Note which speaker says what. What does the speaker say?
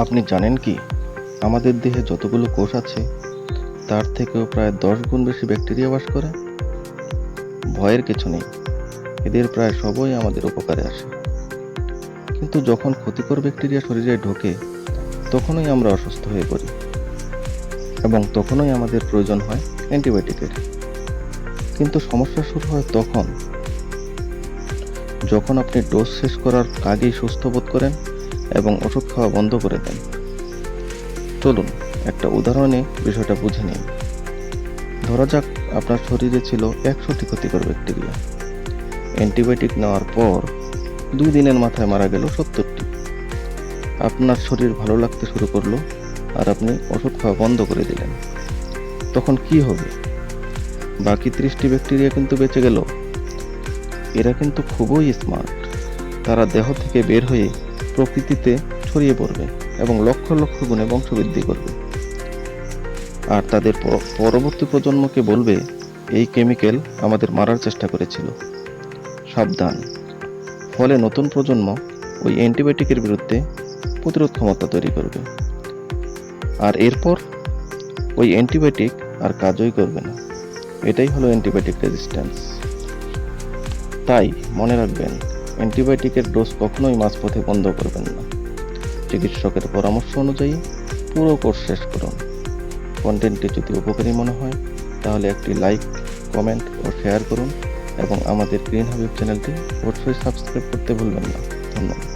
Speaker 1: আপনি জানেন কি? আমাদের দেহে যতগুলো কোষ আছে, তার থেকেও প্রায় দশ গুণ বেশি ব্যাকটেরিয়া বাস করে। ভয়ের কিছু নেই, এদের প্রায় সবই আমাদের উপকারে আসে। কিন্তু যখন ক্ষতিকর ব্যাকটেরিয়া শরীরে ঢোকে, তখনই আমরা অসুস্থ হয়ে পড়ি। এবং তখনই আমাদের প্রয়োজন হয় অ্যান্টিবায়োটিকের। কিন্তু সমস্যা শুরু হয় তখন। যখন আপনি ডোজ শেষ করার আগেই সুস্থ বোধ করেন এবং ওষুধ খাওয়া বন্ধ করে দেন। চলুন, একটা উদাহরণে বিষয়টা বুঝে নিন ধরা যাক আপনার শরীরে ছিল একশোটি ক্ষতিকর ব্যাকটেরিয়া। অ্যান্টিবায়োটিক নেওয়ার পর দুই দিনের মাথায় মারা গেল সত্তরটি। আপনার শরীর ভালো লাগতে শুরু করল আর আপনি ওষুধ খাওয়া বন্ধ করে দিলেন। তখন কি হবে? বাকি ত্রিশটি ব্যাকটেরিয়া কিন্তু বেঁচে গেল। এরা কিন্তু খুবই স্মার্ট তারা দেহ থেকে বের হয়ে প্রকৃতিতে ছড়িয়ে পড়বে এবং লক্ষ লক্ষ গুণে বংশবৃদ্ধি করবে। আর তাদের পরবর্তী প্রজন্মকে বলবে, এই কেমিক্যাল আমাদের মারার চেষ্টা করেছিল। সাবধান। ফলে নতুন প্রজন্ম ওই অ্যান্টিবায়োটিকের বিরুদ্ধে প্রতিরোধ ক্ষমতা তৈরি করবে। আর এরপর ওই অ্যান্টিবায়োটিক আর কাজই করবে না। এটাই হলো অ্যান্টিবায়োটিক রেজিস্ট্যান্স। তাই মনে রাখবেন অ্যান্টিবায়োটিকের ডোজ কখনোই মাঝপথে বন্ধ করবেন না। চিকিৎসকের পরামর্শ অনুযায়ী পুরো কোর্স শেষ করুন। কন্টেন্টটি যদি উপকারী মনে হয়, তাহলে একটি লাইক, কমেন্ট ও শেয়ার করুন এবং আমাদের গ্রিন হাবিব চ্যানেলটি অবশ্যই সাবস্ক্রাইব করতে ভুলবেন না। ধন্যবাদ।